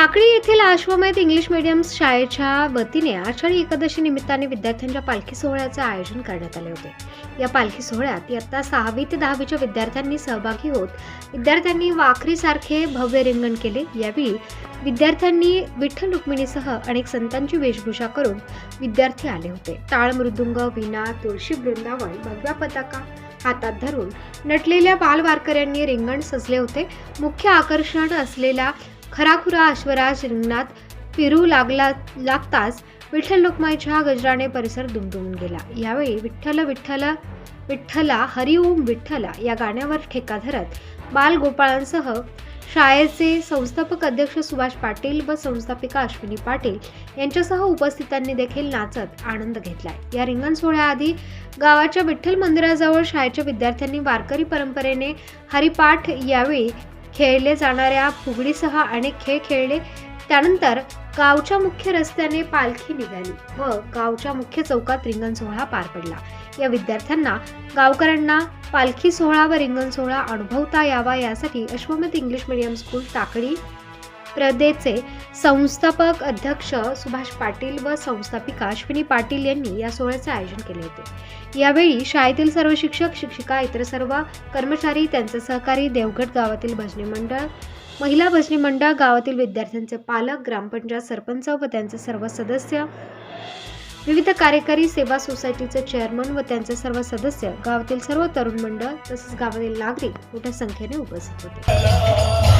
टाकळी येथील अश्वमेध English medium शाळेच्या वतीने आषाढी एकादशी निमित्ताने विद्यार्थ्यांच्या पालखी सोहळ्याचे आयोजन करण्यात आले होते. या पालखी सोहळ्यात इयत्ता सहावी ते दहावीच्या विद्यार्थ्यांनी सहभागी होत विद्यार्थ्यांनी वाखरीसारखे भव्य रिंगण केले. यावेळी विद्यार्थ्यांनी विठ्ठल रुक्मिणीसह अनेक संतांची वेशभूषा करून विद्यार्थी आले होते. टाळ मृदुंग विना तुळशी वृंदावन भगव्या पताका हातात धरून नटलेल्या बालवारकऱ्यांनी रिंगण सजले होते. मुख्य आकर्षण असलेला खराखुरा अश्वराज रिंगणात फिरू लागला लागताच विठ्ठल लोकमाईच्या गजराने परिसर दुमदुमून गेला. यावेळी विठ्ठल विठ्ठल विठ्ठला हरिओम विठ्ठला या गाण्यावर ठेका धरत बाल गोपाळांसह शाळेचे संस्थापक अध्यक्ष सुभाष पाटील व संस्थापिका अश्विनी पाटील यांच्यासह उपस्थितांनी देखील नाचत आनंद घेतला या रिंगण सोहळ्याआधी गावाच्या विठ्ठल मंदिराजवळ शाळेच्या विद्यार्थ्यांनी वारकरी परंपरेने हरिपाठ यावेळी खेळले जाणाऱ्या फुगडीसह अनेक खेळ खेळले. त्यानंतर गावच्या मुख्य रस्त्याने पालखी निघाली व गावच्या मुख्य चौकात रिंगण सोहळा पार पडला. या विद्यार्थ्यांना गावकऱ्यांना पालखी सोहळा व रिंगण सोहळा अनुभवता यावा यासाठी Ashwamedh English medium school Takadi प्रदेचे संस्थापक अध्यक्ष सुभाष पाटील व संस्थापिका अश्विनी पाटील यांनी या सोहळ्याचे आयोजन केले होते. यावेळी शाळेतील सर्व शिक्षक शिक्षिका इतर सर्व कर्मचारी त्यांचे सहकारी देवगड गावातील भजनी मंडळ महिला भजनी मंडळ गावातील विद्यार्थ्यांचे पालक ग्रामपंचायत सरपंच व त्यांचे सर्व सदस्य विविध कार्यकारी सेवा सोसायटीचे चेअरमन व त्यांचे सर्व सदस्य गावातील सर्व तरुण मंडळ तसेच गावातील नागरिक मोठ्या संख्येने उपस्थित होते.